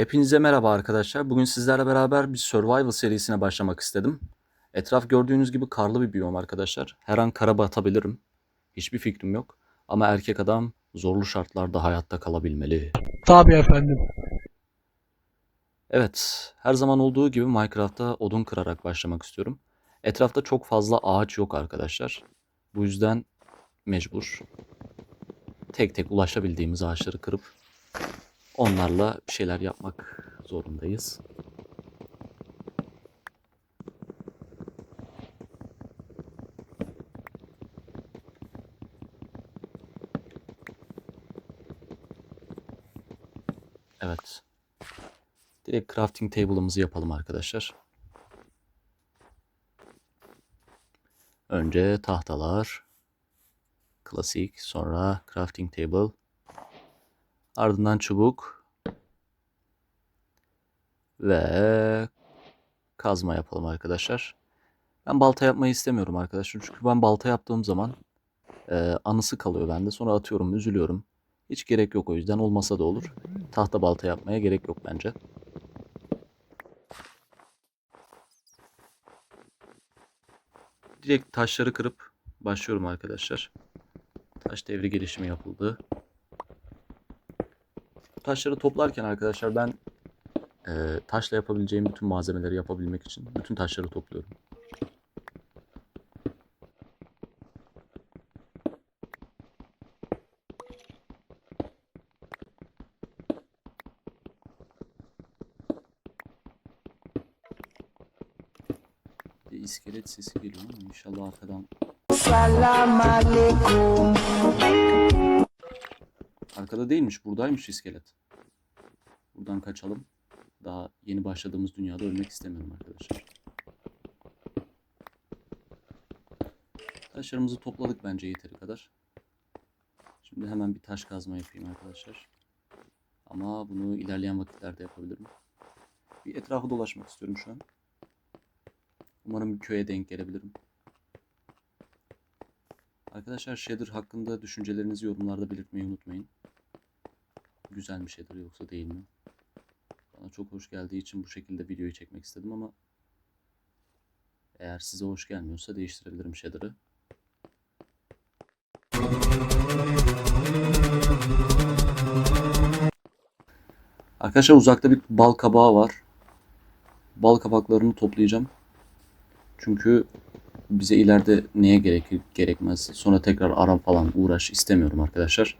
Hepinize merhaba arkadaşlar. Bugün sizlerle beraber bir survival serisine başlamak istedim. Etraf gördüğünüz gibi karlı bir biyom arkadaşlar. Her an kara batabilirim. Hiçbir fikrim yok. Ama erkek adam zorlu şartlarda hayatta kalabilmeli. Tabii efendim. Evet, her zaman olduğu gibi Minecraft'ta odun kırarak başlamak istiyorum. Etrafta çok fazla ağaç yok arkadaşlar. Bu yüzden mecbur tek tek ulaşabildiğimiz ağaçları kırıp onlarla bir şeyler yapmak zorundayız. Evet. Direkt crafting table'ımızı yapalım arkadaşlar. Önce tahtalar. Klasik. Sonra crafting table. Ardından çubuk. Ve kazma yapalım arkadaşlar. Ben balta yapmayı istemiyorum arkadaşlar. Çünkü ben balta yaptığım zaman e, anısı kalıyor bende. Sonra atıyorum, üzülüyorum. Hiç gerek yok o yüzden. Olmasa da olur. Tahta balta yapmaya gerek yok bence. Direkt taşları kırıp başlıyorum arkadaşlar. Taş devri gelişimi yapıldı. Taşları toplarken arkadaşlar ben e, taşla yapabileceğim bütün malzemeleri yapabilmek için bütün taşları topluyorum. Bir iskelet sesi geliyor ama inşallah arkadan Salam alaikum. Arkada değilmiş, buradaymış iskelet. Buradan kaçalım. Daha yeni başladığımız dünyada ölmek istemiyorum arkadaşlar. Taşlarımızı topladık bence yeteri kadar. Şimdi hemen bir taş kazma yapayım arkadaşlar. Ama bunu ilerleyen vakitlerde yapabilirim. Bir etrafı dolaşmak istiyorum şu an. Umarım bir köye denk gelebilirim. Arkadaşlar Shader hakkında düşüncelerinizi yorumlarda belirtmeyi unutmayın. Güzel bir şeydir yoksa değil mi? Bana çok hoş geldiği için bu şekilde videoyu çekmek istedim ama eğer size hoş gelmiyorsa değiştirebilirim Shader'ı. Arkadaşlar uzakta bir bal kabağı var. Bal kabaklarını toplayacağım. Çünkü bize ileride neye gerekir gerekmez. Sonra tekrar aram falan uğraş istemiyorum arkadaşlar.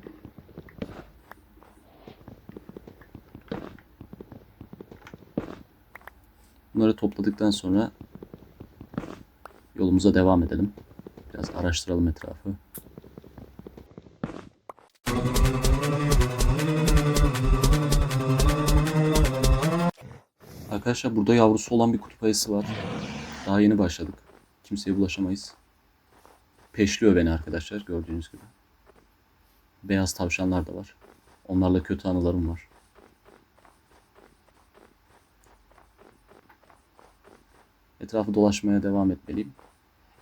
Bunları topladıktan sonra yolumuza devam edelim. Biraz araştıralım etrafı. Arkadaşlar burada yavrusu olan bir kutup ayısı var. Daha yeni başladık. Kimseye bulaşamayız. Peşliyor beni arkadaşlar gördüğünüz gibi. Beyaz tavşanlar da var. Onlarla kötü anılarım var. Etrafı dolaşmaya devam etmeliyim.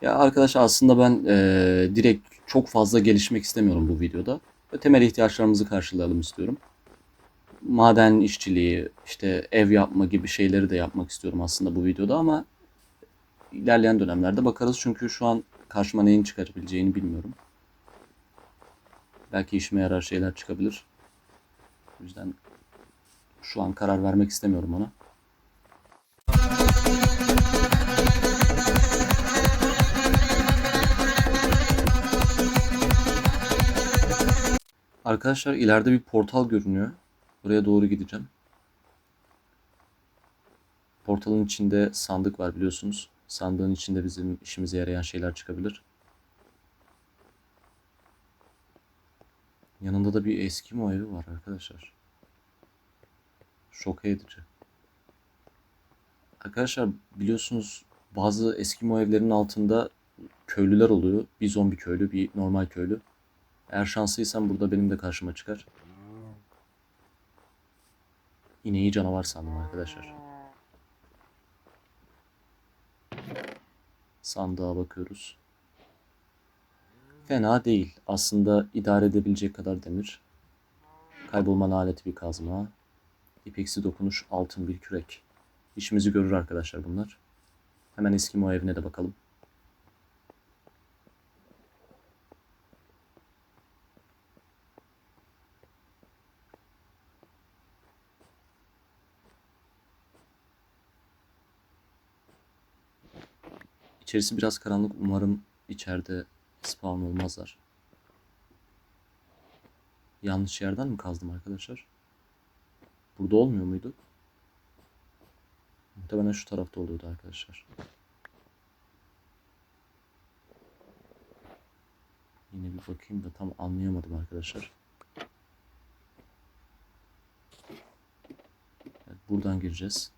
Ya arkadaşlar aslında ben eee, direkt çok fazla gelişmek istemiyorum bu videoda. Ve temel ihtiyaçlarımızı karşılayalım istiyorum. Maden işçiliği, işte ev yapma gibi şeyleri de yapmak istiyorum aslında bu videoda ama ilerleyen dönemlerde bakarız çünkü şu an karşıma neyin çıkabileceğini bilmiyorum. Belki işime yarar şeyler çıkabilir. O yüzden şu an karar vermek istemiyorum ona. Arkadaşlar ileride bir portal görünüyor. Buraya doğru gideceğim. Portalın içinde sandık var biliyorsunuz. Sandığın içinde bizim işimize yarayan şeyler çıkabilir. Yanında da bir Eskimo evi var arkadaşlar. Şok edici. Arkadaşlar biliyorsunuz bazı Eskimo evlerinin altında köylüler oluyor. Bir zombi köylü, bir normal köylü. Eğer şanslıysam burada benim de karşıma çıkar. İneği canavar sandım arkadaşlar. Sandığa bakıyoruz. Fena değil. Aslında idare edebilecek kadar demir. Kaybolma aleti bir kazma. İpeksi dokunuş altın bir kürek. İşimizi görür arkadaşlar bunlar. Hemen Eskimo evine de bakalım. İçerisi biraz karanlık. Umarım içeride spawn olmazlar. Yanlış yerden mi kazdım arkadaşlar? Burada olmuyor muydu? Muhtemelen şu tarafta oluyordu arkadaşlar. Yine bir bakayım da tam anlayamadım arkadaşlar. Evet, buradan gireceğiz.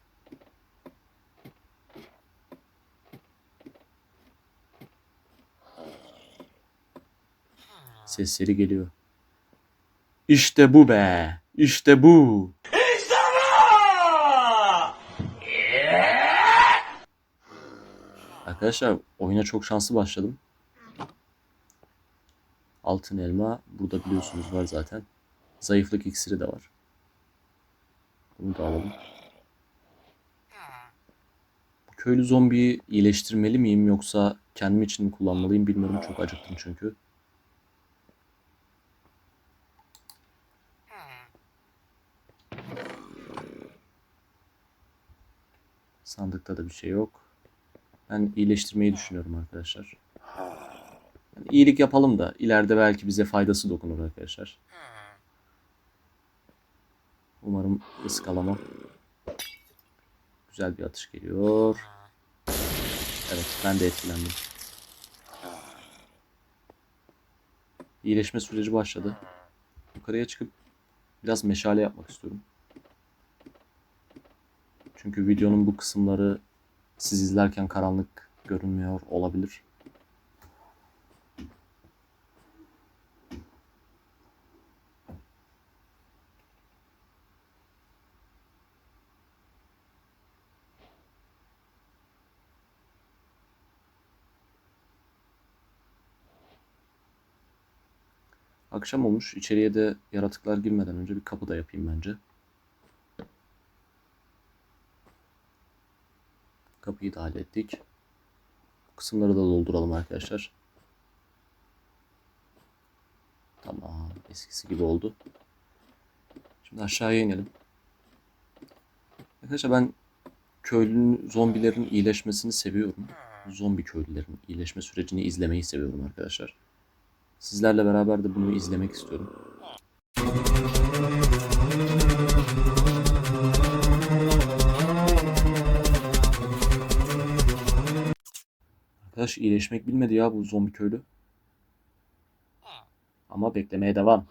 Sesleri geliyor. İşte bu be. İşte bu. Arkadaşlar oyuna çok şanslı başladım. Altın elma burada biliyorsunuz var zaten. Zayıflık iksiri de var. Bunu da alalım. Bu köylü zombiyi iyileştirmeli miyim yoksa kendim için mi kullanmalıyım bilmiyorum. Çok acıktım çünkü. Sandıkta da bir şey yok. Ben iyileştirmeyi düşünüyorum arkadaşlar. Yani iyilik yapalım da ileride belki bize faydası dokunur arkadaşlar. Umarım ıskalamam. Güzel bir atış geliyor. Evet ben de etkilendim. İyileşme süreci başladı. Yukarıya çıkıp biraz meşale yapmak istiyorum. Çünkü videonun bu kısımları siz izlerken karanlık görünmüyor olabilir. Akşam olmuş. İçeriye de yaratıklar girmeden önce bir kapı da yapayım bence. Kapıyı da hallettik. Kısımları da dolduralım arkadaşlar. Tamam. Eskisi gibi oldu. Şimdi aşağıya inelim. Arkadaşlar ben köylünün zombilerin iyileşmesini seviyorum. Zombi köylülerin iyileşme sürecini izlemeyi seviyorum arkadaşlar. Sizlerle beraber de bunu izlemek istiyorum. Arkadaş iyileşmek bilmedi ya bu zombi köylü. Ama beklemeye devam.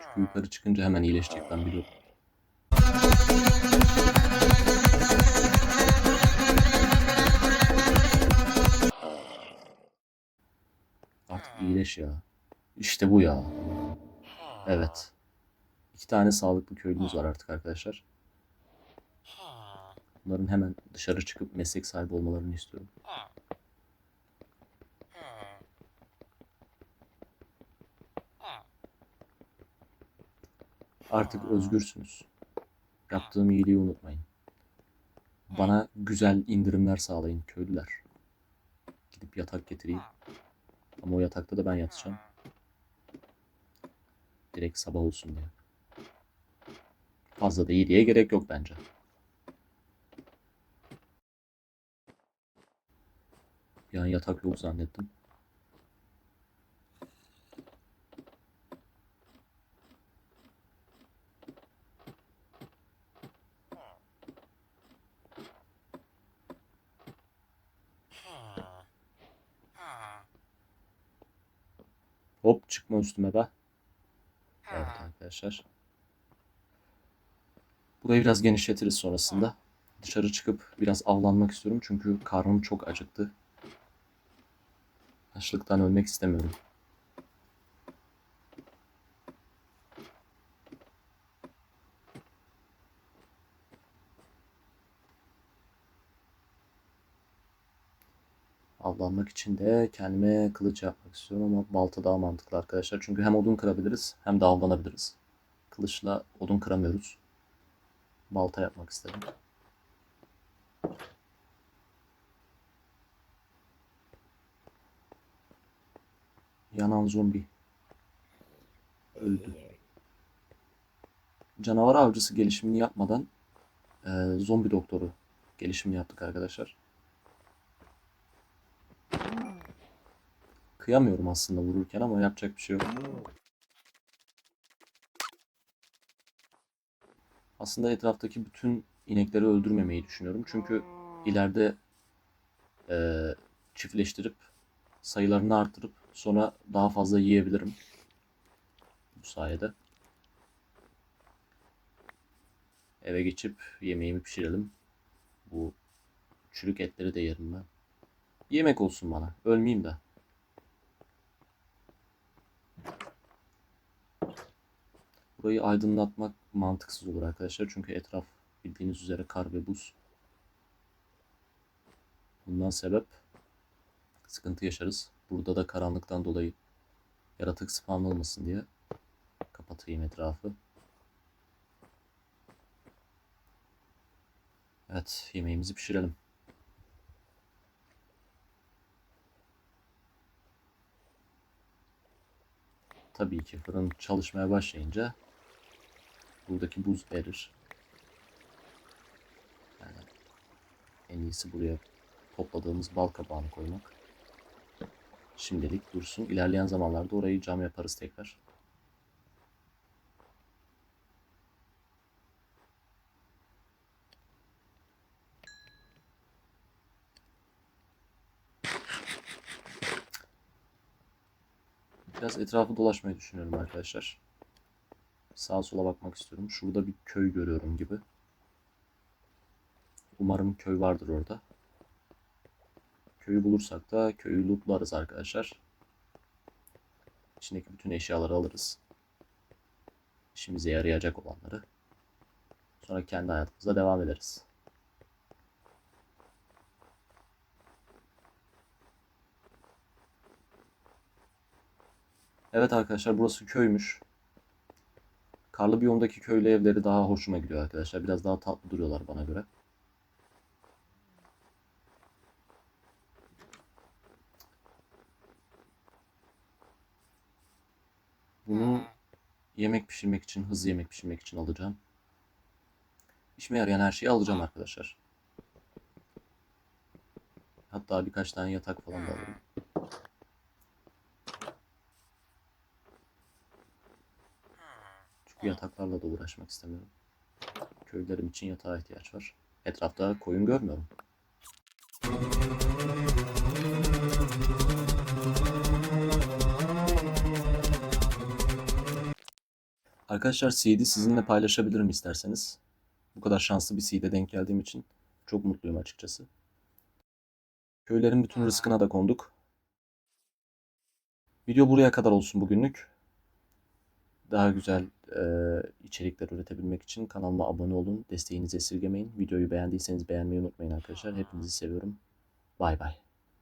Çünkü yukarı çıkınca hemen iyileşecek ben biliyorum. Artık iyileş ya. İşte bu ya. Evet. İki tane sağlıklı köylümüz var artık arkadaşlar. Bunların hemen dışarı çıkıp meslek sahibi olmalarını istiyorum. Artık özgürsünüz. Yaptığım iyiliği unutmayın. Bana güzel indirimler sağlayın köylüler. Gidip yatak getireyim. Ama o yatakta da ben yatacağım. Direkt sabah olsun diye. Fazla da iyiliğe gerek yok bence. Bir an yatak yok zannettim. Hop çıkma üstüme be. Evet arkadaşlar. Burayı biraz genişletiriz sonrasında. Dışarı çıkıp biraz avlanmak istiyorum çünkü karnım çok acıktı. Açlıktan ölmek istemiyorum. Avlanmak için de kendime kılıç yapmak istiyorum ama balta daha mantıklı arkadaşlar. Çünkü hem odun kırabiliriz hem de avlanabiliriz. Kılıçla odun kıramıyoruz. Balta yapmak istedim. Yanan zombi. Öldü. Canavar avcısı gelişimini yapmadan e, zombi doktoru gelişimini yaptık arkadaşlar. Kıyamıyorum aslında vururken ama yapacak bir şey yok. Aslında etraftaki bütün inekleri öldürmemeyi düşünüyorum. Çünkü ileride e, çiftleştirip sayılarını artırıp sonra daha fazla yiyebilirim. Bu sayede. Eve geçip yemeğimi pişirelim. Bu çürük etleri de yerim ben. Yemek olsun bana. Ölmeyeyim de. Burayı aydınlatmak mantıksız olur arkadaşlar. Çünkü etraf bildiğiniz üzere kar ve buz. Bundan sebep sıkıntı yaşarız. Burada da karanlıktan dolayı yaratık spawn olmasın diye kapatayım etrafı. Evet, yemeğimizi pişirelim. Tabii ki fırın çalışmaya başlayınca buradaki buz erir. Yani en iyisi buraya topladığımız bal kabağını koymak. Şimdilik dursun. İlerleyen zamanlarda orayı cam yaparız tekrar. Biraz etrafı dolaşmayı düşünüyorum arkadaşlar. Sağa sola bakmak istiyorum. Şurada bir köy görüyorum gibi. Umarım köy vardır orada. Köyü bulursak da köyü lootlarız arkadaşlar. İçindeki bütün eşyaları alırız. İşimize yarayacak olanları. Sonra kendi hayatımıza devam ederiz. Evet arkadaşlar burası köymüş. Karlı biyomdaki köylü evleri daha hoşuma gidiyor arkadaşlar. Biraz daha tatlı duruyorlar bana göre. Bunu yemek pişirmek için, hızlı yemek pişirmek için alacağım. İşime yarayan her şeyi alacağım arkadaşlar. Hatta birkaç tane yatak falan da alırım. Çünkü yataklarla da uğraşmak istemiyorum. Köylerim için yatağa ihtiyaç var. Etrafta koyun görmüyorum. Arkadaşlar seed'i sizinle paylaşabilirim isterseniz. Bu kadar şanslı bir seed'e denk geldiğim için çok mutluyum açıkçası. Köylerin bütün rızkına da konduk. Video buraya kadar olsun bugünlük. Daha güzel e, içerikler üretebilmek için kanalıma abone olun. Desteğinizi esirgemeyin. Videoyu beğendiyseniz beğenmeyi unutmayın arkadaşlar. Hepinizi seviyorum. Bay bay.